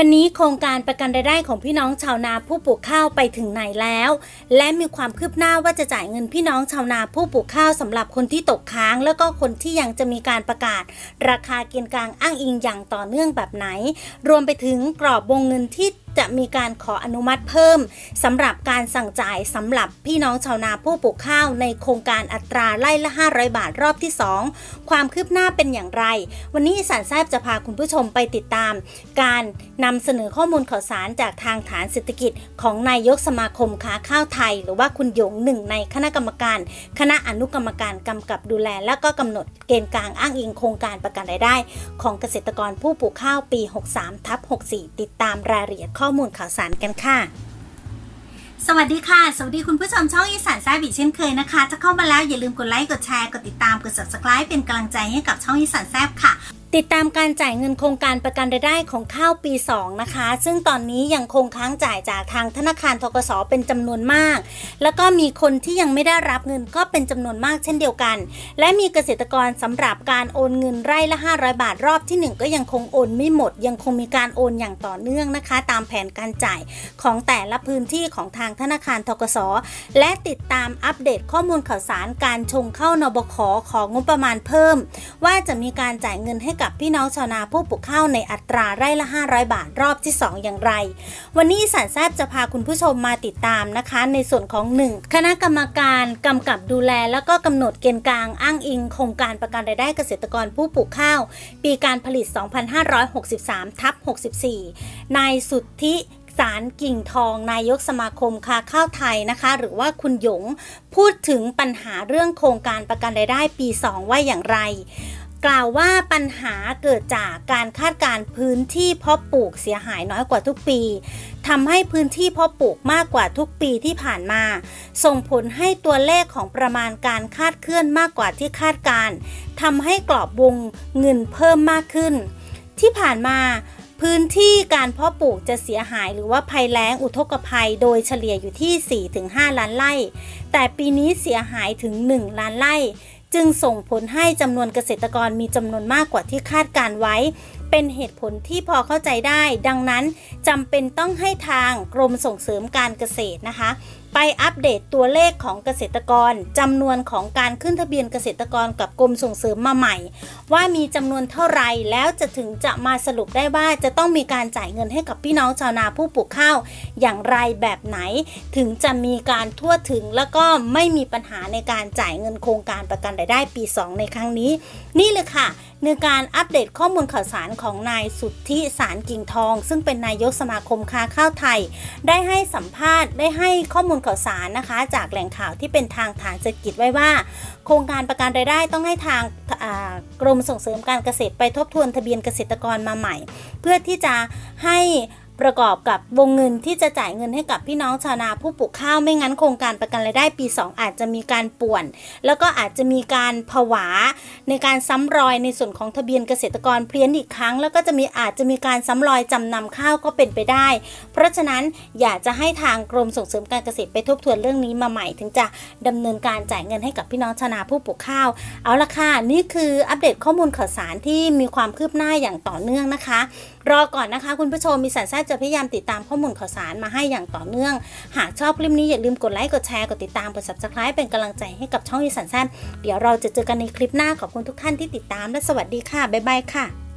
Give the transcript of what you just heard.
วันนี้โครงการประกันรายได้ของพี่น้องชาวนาผู้ปลูกข้าวไปถึงไหนแล้ว และมีความคืบหน้าว่าจะจ่ายเงินพี่น้องชาวนาผู้ปลูกข้าวสำหรับคนที่ตกค้าง แล้วก็คนที่ยังจะมีการประกาศ ราคาเกณฑ์กลางอ้างอิงอย่างต่อเนื่องแบบไหน รวมไปถึงกรอบวงเงินที่ จะมีการขออนุมัติเพิ่มสำหรับการสั่งจ่ายสำหรับพี่น้องชาวนาผู้ปลูกข้าวในโครงการอัตราไล่ละ 500 บาทรอบที่ 2 ความคืบหน้าเป็นอย่างไร วันนี้สานแซบจะพาคุณผู้ชมไปติดตาม การนำเสนอข้อมูลข่าวสารจากทางฐานเศรษฐกิจ ของนายกสมาคมค้าข้าวไทย หรือว่าคุณหยงหนึ่งในคณะกรรมการ คณะอนุกรรมการกำกับดูแล และก็กำหนดเกณฑ์กลางอ้างอิงโครงการประกันรายได้ ของเกษตรกรผู้ปลูกข้าวปี 63ทับ64 ติดตามรายละเอียดข้ออมูลข่าวสารกันค่ะ สวัสดีค่ะ สวัสดีคุณผู้ชมช่องอีสานแซ่บอีกเช่นเคยนะคะ จะเข้ามาแล้วอย่าลืมกดไลค์ กดแชร์ กดติดตาม กด subscribe เป็นกำลังใจให้กับช่องอีสานแซ่บค่ะ ติดตามการจ่ายเงินโครงการประกันรายได้ของข้าวปี 2 นะคะ ซึ่งตอนนี้ยังคงค้างจ่ายจากทางธนาคารทกสเป็นจำนวนมาก แล้วก็มีคนที่ยังไม่ได้รับเงินก็เป็นจำนวนมากเช่นเดียวกัน และมีเกษตรกรสำหรับการโอนเงินไร่ละ 500 บาทรอบที่ 1 ก็ยังคงโอนไม่หมด ยังคงมีการโอนอย่างต่อเนื่องนะคะ ตามแผนการจ่ายของแต่ละพื้นที่ของทางธนาคารทกสและติดตามอัปเดตข้อมูลข่าวสารการชงเข้านบขของงบประมาณเพิ่ม ว่าจะมีการจ่ายเงินให้กับพี่น้องชาวนาผู้ปลูกข้าวในอัตราไร่ละ 500 บาทรอบที่ 2 อย่างไร วันนี้สารแซบจะพาคุณผู้ชมมาติดตามนะคะ ในส่วนของ 1 คณะกรรมการกำกับดูแล แล้วก็กำหนดเกณฑ์กลางอ้างอิงโครงการประกันรายได้เกษตรกรผู้ปลูกข้าว ปีการผลิต 2563ทับ64 นายสุทธิสารกิ่งทองนายกสมาคมค้าข้าวไทยนะคะ หรือว่าคุณหยงพูดถึงปัญหาเรื่องโครงการประกันรายได้ปี 2 ว่าอย่างไร กล่าวว่าปัญหาเกิดจากการคาดการณ์พื้นที่เพาะปลูกเสียหายน้อยกว่าทุกปีทำให้พื้นที่เพาะปลูกมากกว่าทุกปีที่ผ่านมา ส่งผลให้ตัวเลขของประมาณการคาดเคลื่อนมากกว่าที่คาดการทำให้กรอบวงเงินเพิ่มมากขึ้น ที่ผ่านมาพื้นที่การเพาะปลูกจะเสียหายหรือว่าภัยแล้งอุทกภัย โดยเฉลี่ยอยู่ที่ 4-5 ล้านไร่ แต่ปีนี้เสียหายถึง 1 ล้านไร่ จึงส่งผลให้จำนวนเกษตรกรมีจำนวนมากกว่าที่คาดการไว้ เป็นเหตุผลที่พอเข้าใจได้ ดังนั้นจำเป็นต้องให้ทางกรมส่งเสริมการเกษตรนะคะ ไปอัปเดตตัวเลขของเกษตรกรจำนวนของการขึ้นทะเบียนเกษตรกรกับกรมส่งเสริมมาใหม่ ว่ามีจำนวนเท่าไรแล้วจะถึงจะมาสรุปได้ว่าจะต้องมีการจ่ายเงินให้กับพี่น้องชาวนาผู้ปลูกข้าว อย่างไรแบบไหน ถึงจะมีการทั่วถึงแล้วก็ไม่มีปัญหาในการจ่ายเงินโครงการประกันรายได้ปี 2 ในครั้งนี้ นี่เลยค่ะในการอัปเดตข้อมูลข่าวสารของนายสุทธิสารกิ่งทอง ซึ่งเป็นนายกสมาคมค้าข้าวไทย ได้ให้สัมภาษณ์ได้ให้ข้อมูลข่าวสารนะคะ จากแหล่งข่าวที่เป็นทางฐานเศรษฐกิจไว้ว่า โครงการประกันรายได้ต้องให้ทางกรมส่งเสริมการเกษตรไปทบทวนทะเบียนเกษตรกรมาใหม่ เพื่อที่จะให้ ประกอบกับวงเงินที่จะจ่ายเงินให้กับพี่น้องชาวนาผู้ปลูกข้าวไม่งั้นโครงการประกันรายได้ปี 2 อาจจะมีการป่วน แล้วก็อาจจะมีการผวา ในการซ้ำรอยในส่วนของทะเบียนเกษตรกรเพี้ยนอีกครั้ง แล้วก็จะมีอาจจะมีการซ้ำรอยจำนำข้าวก็เป็นไปได้ เพราะฉะนั้นอยากจะให้ทางกรมส่งเสริมการเกษตรไปทบทวนเรื่องนี้มาใหม่ถึงจะดำเนินการจ่ายเงินให้กับพี่น้องชาวนาผู้ปลูกข้าว เอาละค่ะนี่คืออัปเดตข้อมูลข่าวสารที่มีความคืบหน้าอย่างต่อเนื่องนะคะ รอก่อนนะคะ คุณผู้ชมมีสารแทรกจะพยายามติดตามข้อมูลข่าวสารมาให้อย่างต่อเนื่อง หากชอบคลิปนี้อย่าลืมกดไลค์กดแชร์กดติดตามกด subscribe เป็นกำลังใจให้กับช่องอีสานแซมเดี๋ยวเราจะเจอกันในคลิปหน้าขอบคุณทุกท่านที่ติดตามและสวัสดีค่ะบ๊ายบายค่ะ